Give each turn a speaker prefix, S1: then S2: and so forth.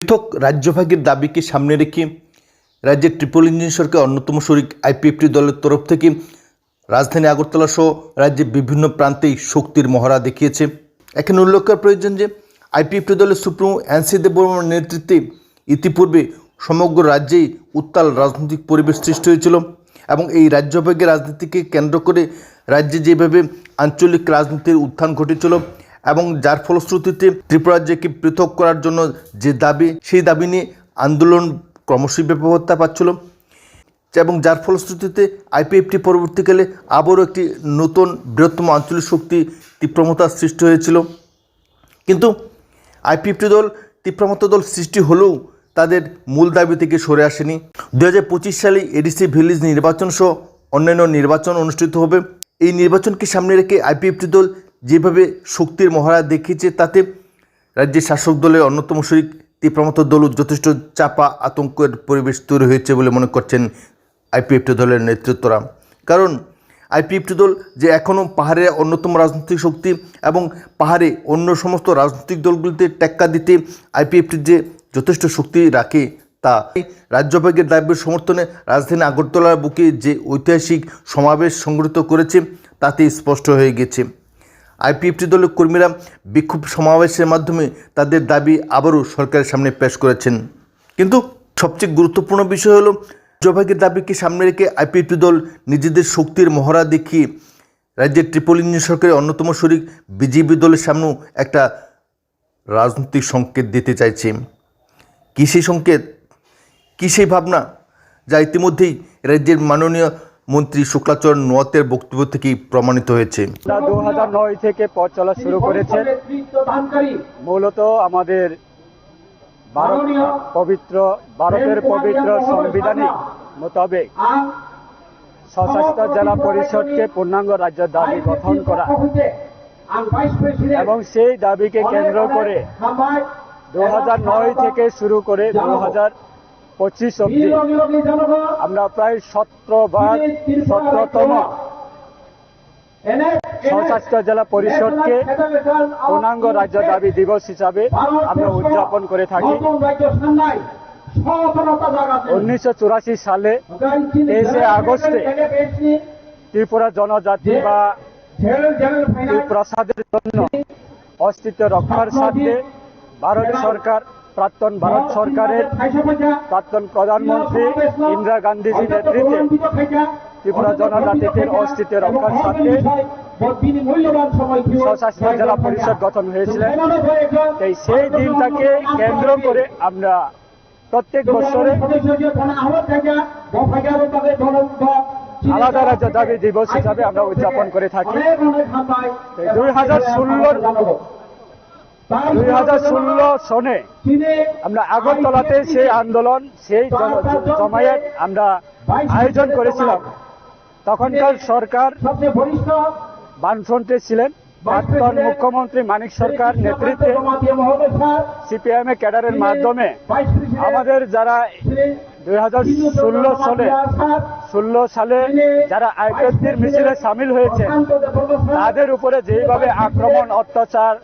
S1: পৃথক রাজ্যভাগের দাবিকে সামনে রেখে রাজ্যের ট্রিপল ইঞ্জিন সরকার অন্যতম শরিক আইপিএফটি দলের তরফ থেকে রাজধানী আগরতলা সহ রাজ্যের বিভিন্ন প্রান্তেই শক্তির মহড়া দেখিয়েছে। এখানে উল্লেখ করা প্রয়োজন যে আইপিএফটি দলের সুপ্রিমো এনসি দেববর্মার নেতৃত্বে ইতিপূর্বে সমগ্র রাজ্যেই উত্তাল রাজনৈতিক পরিবেশ সৃষ্টি হয়েছিল এবং এই রাজ্যভাগের রাজনীতিকে কেন্দ্র করে রাজ্যে যেভাবে আঞ্চলিক রাজনীতির উত্থান ঘটেছিল এবং যার ফলশ্রুতিতে ত্রিপুরা রাজ্যকে পৃথক করার জন্য যে দাবি, সেই দাবি নিয়ে আন্দোলন ক্রমশই ব্যাপকতা পাচ্ছিল। এবং যার ফলশ্রুতিতে আইপিএফটি পরবর্তীকালে আবারও একটি নতুন বৃহত্তম আঞ্চলিক শক্তি তীব্রমতার সৃষ্টি হয়েছিল। কিন্তু আইপিএফটি দল তীব্রমত দল সৃষ্টি হলেও তাদের মূল দাবি থেকে সরে আসেনি। দু হাজার পঁচিশ সালে এডিসি ভিলেজ নির্বাচন সহ অন্যান্য নির্বাচন অনুষ্ঠিত হবে। এই নির্বাচনকে সামনে রেখে আইপিএফটি দল যেভাবে শক্তির মহড়া দেখিয়েছে, তাতে রাজ্যের শাসক দলের অন্যতম শরিক তীব্রমত দল যথেষ্ট চাপা আতঙ্কের পরিবেশ তৈরি হয়েছে বলে মনে করছেন আইপিএফটি দলের নেতৃত্বরা। কারণ আইপিএফটি দল যে এখনও পাহাড়ের অন্যতম রাজনৈতিক শক্তি এবং পাহাড়ে অন্য সমস্ত রাজনৈতিক দলগুলিতে টেক্কা দিতে আইপিএফটি যে যথেষ্ট শক্তি রাখে, তা রাজ্যভাগের দাবির সমর্থনে রাজধানী আগরতলার বুকে যে ঐতিহাসিক সমাবেশ সংগঠিত করেছে তাতে স্পষ্ট হয়ে গেছে। আইপিএফটি দলের কর্মীরা বিক্ষোভ সমাবেশের মাধ্যমে তাদের দাবি আবারও সরকারের সামনে পেশ করেছেন। কিন্তু সবচেয়ে গুরুত্বপূর্ণ বিষয় হলো রাজ্যভাগের দাবিকে সামনে রেখে আইপিএফটি দল নিজেদের শক্তির মহড়া দেখিয়ে রাজ্যের ট্রিপল ইঞ্জিন সরকারের অন্যতম শরিক বিজেপি দলের সামনেও একটা রাজনৈতিক সংকেত দিতে চাইছে। কী সেই সংকেত? কী সেই ভাবনা? যা ইতিমধ্যেই রাজ্যের মাননীয় মন্ত্রী শুক্লাচরণ নোয়াতের বক্তব্য থেকেই প্রমাণিত হয়েছে।
S2: দু হাজার নয় থেকে পথ চলা শুরু করেছে। মূলত আমাদের পবিত্র ভারতের পবিত্র সাংবিধানিক মোতাবেক সশস্ত্র জেলা পরিষদকে পূর্ণাঙ্গ রাজ্য দাবি গঠন করা এবং সেই দাবিকে কেন্দ্র করে দু হাজার নয় থেকে শুরু করে দু হাজার পঁচিশ অব্দি। আমরা প্রায় সতেরো বার সতেরোতম সশস্ত্র জেলা পরিষদকে পূর্ণাঙ্গ রাজ্য দাবি দিবস হিসাবে আমরা উদযাপন করে থাকি। উনিশশো চুরাশি সালে তেইশে আগস্টে ত্রিপুরা জনজাতি বা প্রসাদের জন্য অস্তিত্ব রক্ষার স্বার্থে ভারত সরকার প্রাক্তন ভারত সরকারের প্রাক্তন প্রধানমন্ত্রী ইন্দিরা গান্ধীজি নেতৃত্বে ত্রিপুরা জনজাতিদের অস্তিত্ব রক্ষার স্বার্থে সশস্ত্র জেলা পরিষদ গঠন হয়েছিলেন। তাই সেই দিনটাকে কেন্দ্র করে আমরা প্রত্যেক বছরে আলাদা রাজ্য দাবি দিবস হিসাবে আমরা উদযাপন করে থাকি। দুই হাজার ষোলোর দুই হাজার ষোলো সনে আমরা আগরতলাতে সেই আন্দোলন সেই জমায়েত আমরা আয়োজন করেছিলাম। তখনকার সরকার বামফ্রন্টে ছিলেন। প্রাক্তন মুখ্যমন্ত্রী মানিক সরকার নেতৃত্বে সিপিআইএম ক্যাডারের মাধ্যমে আমাদের যারা দুই হাজার ষোলো সালে ষোলো সালে যারা আইপিএফটির মিছিলে সামিল হয়েছে তাদের উপরে যেভাবে আক্রমণ অত্যাচার